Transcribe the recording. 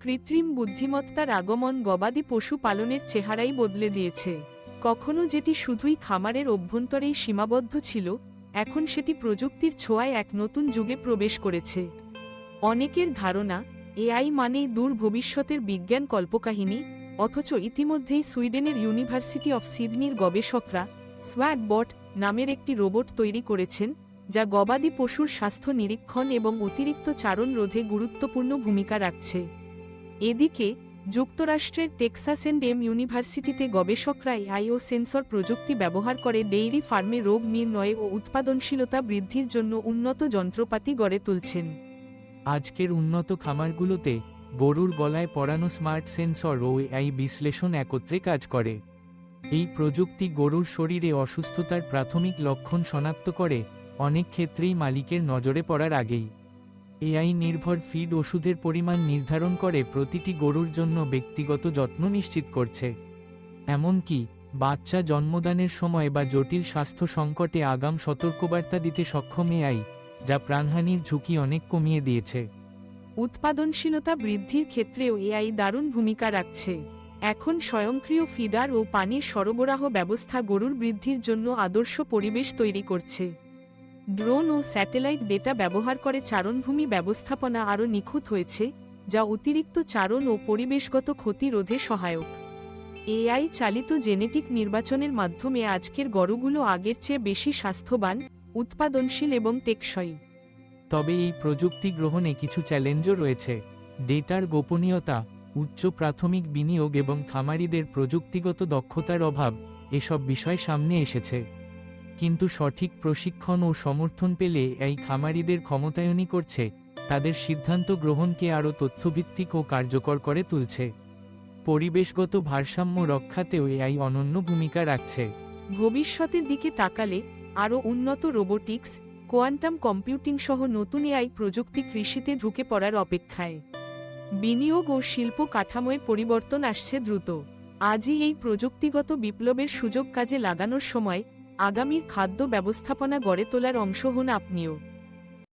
কৃত্রিম বুদ্ধিমত্তার আগমন গবাদি পশু পালনের চেহারাই বদলে দিয়েছে। কখনো যেটি শুধুই খামারের অভ্যন্তরেই সীমাবদ্ধ ছিল, এখন সেটি প্রযুক্তির ছোঁয়ায় এক নতুন যুগে প্রবেশ করেছে। অনেকের ধারণা, এআই মানেই দূর ভবিষ্যতের বিজ্ঞান কল্পকাহিনী, অথচ ইতিমধ্যেই সুইডেনের ইউনিভার্সিটি অফ সিডনির গবেষকরা সোয়াগবট নামের একটি রোবট তৈরি করেছেন, যা গবাদি পশুর স্বাস্থ্য নিরীক্ষণ এবং অতিরিক্ত চারণ রোধে গুরুত্বপূর্ণ ভূমিকা রাখছে। এদিকে, যুক্তরাষ্ট্রের টেক্সাস এন্ড এম ইউনিভার্সিটিতে গবেষকরা আইও সেন্সর প্রযুক্তি ব্যবহার করে ডেইরি ফার্মে রোগ নির্ণয় ও উৎপাদনশীলতা বৃদ্ধির জন্য উন্নত যন্ত্রপাতি গড়ে তুলছেন। আজকের উন্নত খামারগুলোতে গরুর গলায় পরানো স্মার্ট সেন্সর ও এআই বিশ্লেষণ একত্রে কাজ করে। এই প্রযুক্তি গরুর শরীরে অসুস্থতার প্রাথমিক লক্ষণ শনাক্ত করে, অনেক ক্ষেত্রেই মালিকের নজরে পড়ার আগেই। এআই নির্ভর ফিড ওষুধের পরিমাণ নির্ধারণ করে প্রতিটি গরুর জন্য ব্যক্তিগত যত্ন নিশ্চিত করছে। এমনকি, বাচ্চা জন্মদানের সময় বা জটিল স্বাস্থ্য সংকটে আগাম সতর্কবার্তা দিতে সক্ষম এআই, যা প্রাণহানির ঝুঁকি অনেক কমিয়ে দিয়েছে। উৎপাদনশীলতা বৃদ্ধির ক্ষেত্রেও এআই দারুণ ভূমিকা রাখছে। এখন স্বয়ংক্রিয় ফিডার ও পানির সরবরাহ ব্যবস্থা গরুর বৃদ্ধির জন্য আদর্শ পরিবেশ তৈরি করছে। ড্রোন ও স্যাটেলাইট ডেটা ব্যবহার করে চারণভূমি ব্যবস্থাপনা আরও নিখুঁত হয়েছে, যা অতিরিক্ত চারণ ও পরিবেশগত ক্ষতি রোধে সহায়ক। এআই চালিত জেনেটিক নির্বাচনের মাধ্যমে আজকের গরুগুলো আগের চেয়ে বেশি স্বাস্থ্যবান, উৎপাদনশীল এবং টেকসই। তবে এই প্রযুক্তি গ্রহণে কিছু চ্যালেঞ্জও রয়েছে। ডেটার গোপনীয়তা, উচ্চ প্রাথমিক বিনিয়োগ এবং খামারিদের প্রযুক্তিগত দক্ষতার অভাব, এসব বিষয় সামনে এসেছে। কিন্তু সঠিক প্রশিক্ষণ ও সমর্থন পেলে এই খামারিদের ক্ষমতায়নই করছে, তাদের সিদ্ধান্ত গ্রহণকে আরও তথ্যভিত্তিক ও কার্যকর করে তুলছে। পরিবেশগত ভারসাম্য রক্ষাতেও এআই অনন্য ভূমিকা রাখছে। ভবিষ্যতের দিকে তাকালে আরও উন্নত রোবোটিক্স, কোয়ান্টাম কম্পিউটিং সহ নতুন এআই প্রযুক্তি কৃষিতে ঢুকে পড়ার অপেক্ষায়। বিনিয়োগ ও শিল্প কাঠামোয় পরিবর্তন আসছে দ্রুত। আজই এই প্রযুক্তিগত বিপ্লবের সুযোগ কাজে লাগানোর সময় আগামীর খাদ্য ব্যবস্থাপনা গড়ে তোলার অংশ হন আপনিও।